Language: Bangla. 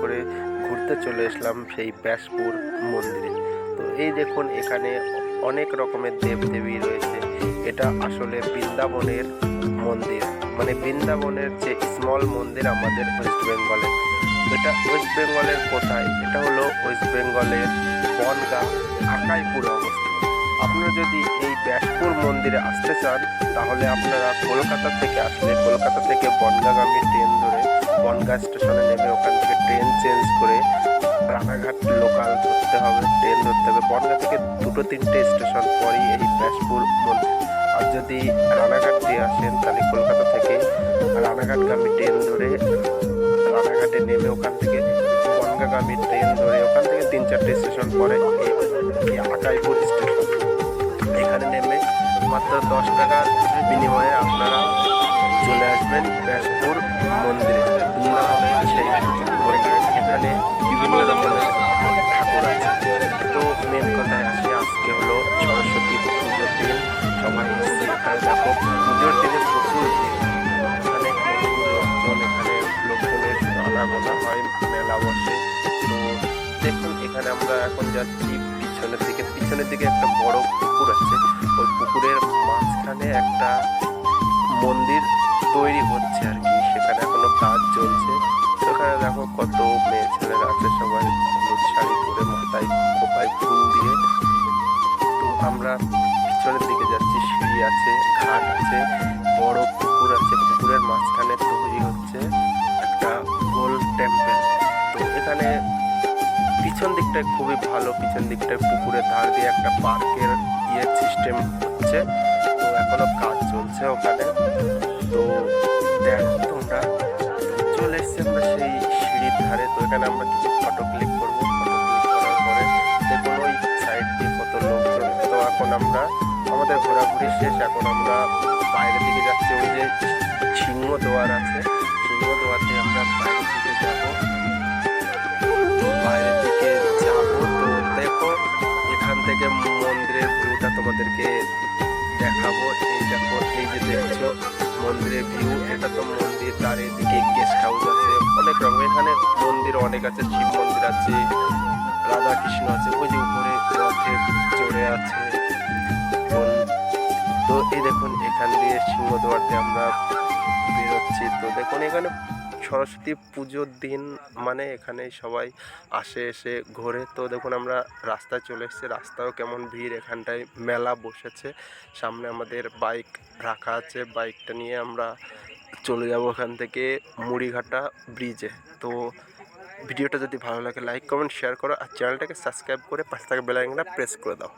করে ঘুরতে চলে এসলাম সেই ব্যাসপুর মন্দিরে। তো এই দেখুন, এখানে অনেক রকমের দেব দেবী রয়েছে। এটা আসলে বৃন্দাবনের মন্দির। মানে বৃন্দাবনের যে স্মল মন্দির আমাদের ওয়েস্ট বেঙ্গলে এটা ওয়েস্ট বেঙ্গলের কোথায়? এটা হলো ওয়েস্ট বেঙ্গলের বনগাঁ, আকাইপুরে অবস্থিত। আপনারা যদি এই ব্যাসপুর মন্দিরে আসতে চান, তাহলে আপনারা কলকাতা থেকে আসলে কলকাতা থেকে বনগাঁগামী ট্রেন ধরে বনগাঁ স্টেশনে নেমে ওখান ট্রেন চেঞ্জ করে রানাঘাট লোকাল ধরতে হবে ট্রেন ধরতে হবে। বনগাঁ থেকে দুটো তিনটে স্টেশন পরেই এই ব্যাসপুর মন্দির আর যদি রানাঘাট দিয়ে আসেন, তাহলে কলকাতা থেকে রানাঘাটগামী ট্রেন ধরে রানাঘাটে নেমে ওখান থেকে বনগাঁগামী ট্রেন ধরে ওখান থেকে তিন চারটে স্টেশন পরে এই- আকাইপুর স্টেশন এখানে নেমে মাত্র দশ টাকার বিনিময়ে আপনারা আসবেন ব্যাসপুর মন্দিরে। এখানে বিভিন্ন ঠাকুর আছে। তো মেন আজকে হলো সরস্বতী পুজোর দিন। সবাই এখানে দেখো। পুজোর দিনে প্রচুর। এখানে লোকজন, এখানে লোকজনের হয়, মেলা বসে। তো দেখুন, এখানে আমরা এখন যাচ্ছি পিছনের দিকে। পিছনের দিকে একটা বড় পুকুর আছে। ওই পুকুরের মাঝখানে একটা মন্দির তৈরি হচ্ছে আর কি। সেখানে এখনও কাজ চলছে। সেখানে দেখো কত মেয়ে ছেলেরা আছে সবাই হলুদ শাড়ি পরে মাথায় খোপায় ফুল দিয়ে। তো আমরা পিছনের দিকে যাচ্ছি, সিঁড়ি আছে, ঘাট আছে, বড় পুকুর আছে, পুকুরের মাঝখানে তৈরি হচ্ছে একটা গোল টেম্পল তো এখানে পিছন দিকটায় খুবই ভালো, পিছন দিকটায় পুকুরের ধার দিয়ে একটা পার্কের ইয়ে সিস্টেম হচ্ছে। তো এখনও কাজ চলছে ওখানে। তো দেখো তোমরা চলে এসছি আমরা সেই সিঁড়ির ধারে। তো এখানে আমরা কিছু ফটো ক্লিক করব। ফটো ক্লিক ওই সাইড দিয়ে কত এখন আমরা আমাদের ঘোরাঘুরি শেষ। এখন আমরা বাইরের দিকে যাচ্ছি। ওই যে সিংহ দোয়ার আছে। সিংহ দোয়াতে আমরা বাইরের দিকে যাব। বাইরের দিকে যাব। তো দেখো এখান থেকে মন্দিরের ভিউটা তোমাদেরকে দেখাবো। এই দেখো, এই যে দেখছ মন্দিরের ভিউ এটা তো মন্দির তার এদিকে গেস্ট হাউস আছে। অনেক রকম এখানে মন্দির অনেক আছে, শিব মন্দির আছে রাধা কৃষ্ণ আছে, ওই যে উপরে রথে চড়ে আছে তো এই দেখুন, এখান দিয়ে সিংহদুয়ারতে দিয়ে আমরা বেরোচ্ছি। তো দেখুন, এখানে সরস্বতী পুজোর দিন মানে এখানে সবাই আসে, এসে ঘোরে। তো দেখুন, আমরা রাস্তায় চলে এসেছি। রাস্তাও কেমন ভিড়, এখানটায় মেলা বসেছে। সামনে আমাদের বাইক রাখা আছে। বাইকটা নিয়ে আমরা চলে যাব ওখান থেকে মুড়িঘাটা ব্রিজে। তো ভিডিওটা যদি ভালো লাগে, লাইক, কমেন্ট, শেয়ার করো। আর চ্যানেলটাকে সাবস্ক্রাইব করে পাশে থাকা বেলাইকনটা প্রেস করে দাও।